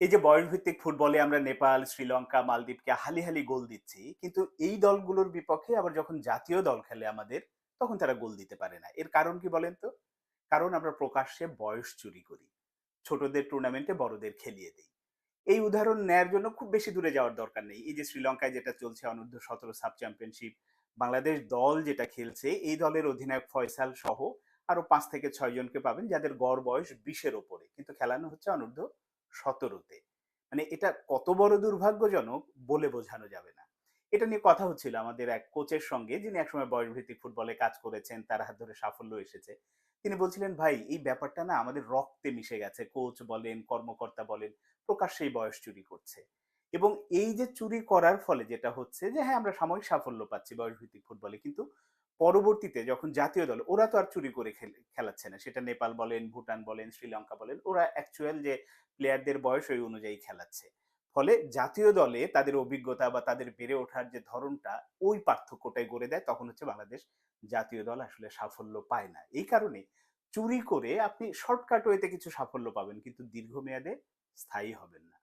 এই যে বয়সভিত্তিক ফুটবলে আমরা নেপাল, শ্রীলঙ্কা, মালদ্বীপকে হালি, হালি গোল দিচ্ছি। কিন্তু এই দলগুলোর বিপক্ষে আবার যখন জাতীয় দল খেলে আমাদের, তখন তারা গোল দিতে পারে না। এর কারণ কি বলেন তো? কারণ আমরা প্রকাশ্যে বয়স চুরি করি। ছোটদের টুর্নামেন্টে বড়দের খেলিয়ে দেই। এই উদাহরণ নেয়ার জন্য খুব বেশি দূরে যাওয়ার দরকার নেই। এই যে শ্রীলঙ্কায় যেটা চলছে অনূর্ধ্ব-১৭ সাব চ্যাম্পিয়নশিপ, বাংলাদেশ দল যেটা খেলছে, এই দলের অধিনায়ক ফয়সাল সহ আরও পাঁচ থেকে ছয় জনকে পাবেন যাদের গড় বয়স বিশের ওপরে। কিন্তু খেলানো হচ্ছে অনূর্ধ্ব-১৭ তে। মানে এটা কত বড় দুর্ভাগ্যজনক বলে বোঝানো যাবে না। এটা নিয়ে কথা হচ্ছিল আমাদের এক কোচের সঙ্গে যিনি একসময় বয়সভিত্তিক ফুটবলে কাজ করেছেন, তার হাত ধরে সাফল্য এসেছে। তিনি বলছিলেন, "ভাই এই ব্যাপারটা না আমাদের রক্তে মিশে গেছে। কোচ বলেন, কর্মকর্তা বলেন, প্রকাশ্যেই বয়স চুরি করছে।" এবং এই যে চুরি করার ফলে যেটা হচ্ছে যে হ্যাঁ, আমরা সাময়িক সাফল্য পাচ্ছি বয়সভিত্তিক ফুটবলে। কিন্তু পরবর্তীতে যখন জাতীয় দল ওরা তো আর চুরি করে খেলাচ্ছে না। সেটা নেপাল বলেন, ভুটান বলেন, শ্রীলঙ্কা বলেন, ওরা অ্যাকচুয়াল যে প্লেয়ারদের বয়স ওই অনুযায়ী খেলাচ্ছে। ফলে জাতীয় দলে তাদের অভিজ্ঞতা বা তাদের বেড়ে ওঠার যে ধরনটা, ওই পার্থক্যটাই গড়ে দেয়। তখন হচ্ছে বাংলাদেশ জাতীয় দল আসলে সাফল্য পায় না। এই কারণে চুরি করে আপনি শর্টকাট ওয়েতে কিছু সাফল্য পাবেন কিন্তু দীর্ঘমেয়াদে স্থায়ী হবেন না।